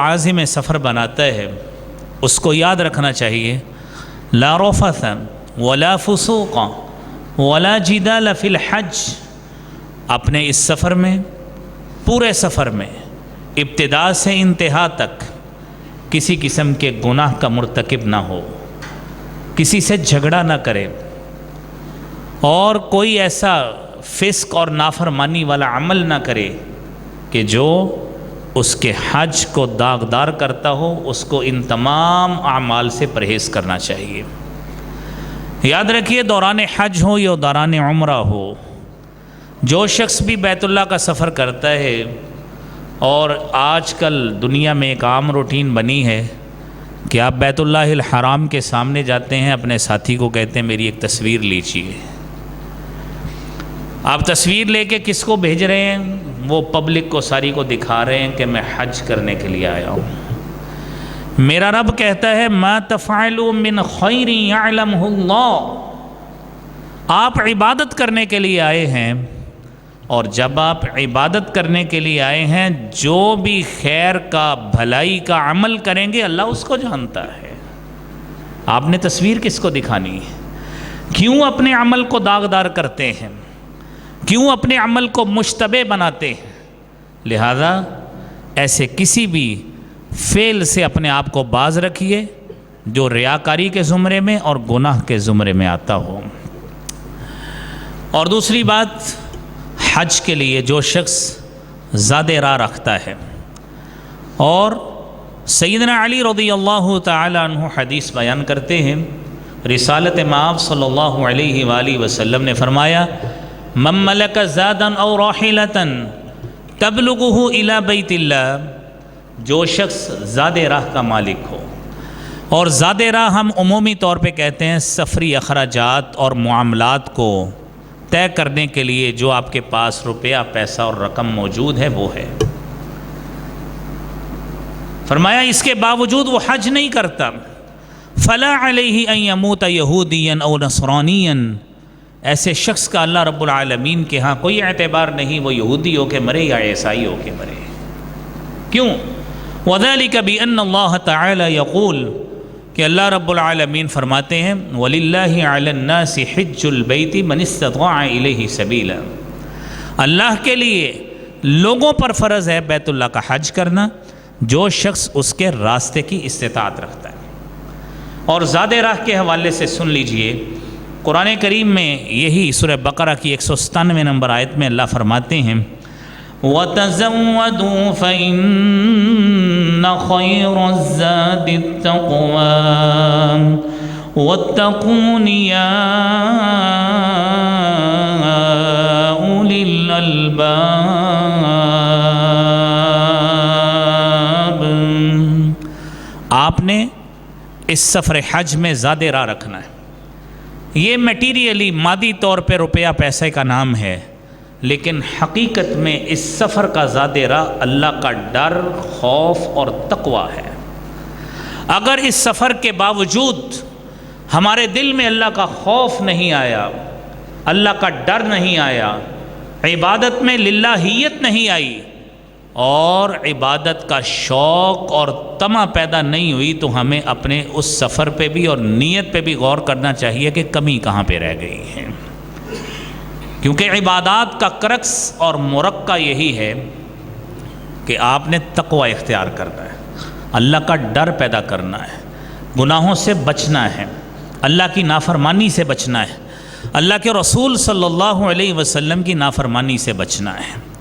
आज़िम सफ़र बनाता है, उसको याद रखना चाहिए। ला रफ़त वला फसूक, वला जिदाल फिल हज। अपने इस सफ़र में, पूरे सफ़र में, इब्तदा से इंतहा तक किसी किस्म के गुनाह का मरतकब ना हो। किसी से झगड़ा ना करे। और कोई ऐसा फिस्क और नाफरमानी वाला अमल ना करे कि जो उसके हज को दागदार करता हो, उसको इन तमाम अमाल से परहेज़ करना चाहिए। याद रखिए, दौरान हज हो या दौरान उम्र हो, जो शख्स भी बैतुल्ला का सफ़र करता है और आजकल दुनिया में एक आम रूटीन बनी है कि आप बैतुल्ला हराम के सामने जाते हैं, अपने साथी को कहते हैं, मेरी एक तस्वीर लीजिए। आप तस्वीर लेके किसको भेज रहे हैं? वो पब्लिक को, सारी को दिखा रहे हैं कि मैं हज करने के लिए आया हूँ। मेरा रब कहता है, मा तफ़ालु मिन खैरी आप इबादत करने के लिए आए हैं, और जब आप इबादत करने के लिए आए हैं, जो भी खैर का, भलाई का अमल करेंगे, अल्लाह उसको जानता है। आपने तस्वीर किसको दिखानी है? क्यों अपने अमल को दागदार करते हैं? क्यों अपने अमल को मुशतबे बनाते हैं? लिहाजा, ऐसे किसी भी फेल से अपने आप को बाज रखिए, जो रियाकारी के ज़ुमरे में और गुनाह के ज़ुमरे में आता हो। और दूसरी बात, हज के लिए जो शख्स ज़्यादा राह रखता है। और सैदना अली रदी अल्लाह तु हदीस बयान करते हैं, रिसालत माब सल्लल्लाहु अलैहि वसल्लम ने फरमाया ममलक ज़ादन और राहिलतन तबलुगु इला बैतिल्ला जो शख्स ज़्यादा राह का मालिक हो। और ज़्यादा राह हम उमूमी तौर पे कहते हैं सफरी अखराज और मामलात को तय करने के लिए जो आपके पास रुपया, पैसा और रकम मौजूद है, वो है। फरमाया, इसके बावजूद वो हज नहीं करता। फ़ला अलमूत यहूदियन और नसरानियन ऐसे शख्स का अल्लाह रब्बुल के यहाँ कोई एतबार नहीं, वो यहूदी हो के मरे या ईसाई हो के मरे। क्यों? वदाली कभी अल्लाह तक़ूल कि अल्लाह रब्बुल फरमाते हैं वलिल्लासी हिज्जुलबैती मनस्तही सबीला। अल्लाह के लिए लोगों पर फ़र्ज़ है बैतुल्ला का हज करना, जो शख्स उसके रास्ते की इस्तात रखता है। और ज़्यादा राह के हवाले से सुन लीजिए कुरान करीम में यही सुर बकरा की एक सौ सतानवे नंबर आयत में अल्लाह फरमाते हैं अलबाब आपने इस सफ़र हज में ज़्यादा राह रखना है। ये मटीरियली मादी तौर पे रुपया पैसे का नाम है, लेकिन हकीकत में इस सफ़र का ज़्यादा राह अल्लाह का डर, खौफ और तकवा है। अगर इस सफ़र के बावजूद हमारे दिल में अल्लाह का खौफ नहीं आया, अल्लाह का डर नहीं आया, इबादत में लिल्लाहियत नहीं आई और इबादत का शौक़ और तमा पैदा नहीं हुई तो हमें अपने उस सफ़र पे भी और नीयत पे भी गौर करना चाहिए कि कमी कहाँ पे रह गई है। क्योंकि इबादत का क्रक्स और मुरक्का यही है कि आपने तकवा इख्तियार करना है। अल्लाह का डर पैदा करना है। गुनाहों से बचना है। अल्लाह की नाफरमानी से बचना है। अल्लाह के रसूल सल्लल्लाहु अलैहि वसल्लम की नाफरमानी से बचना है।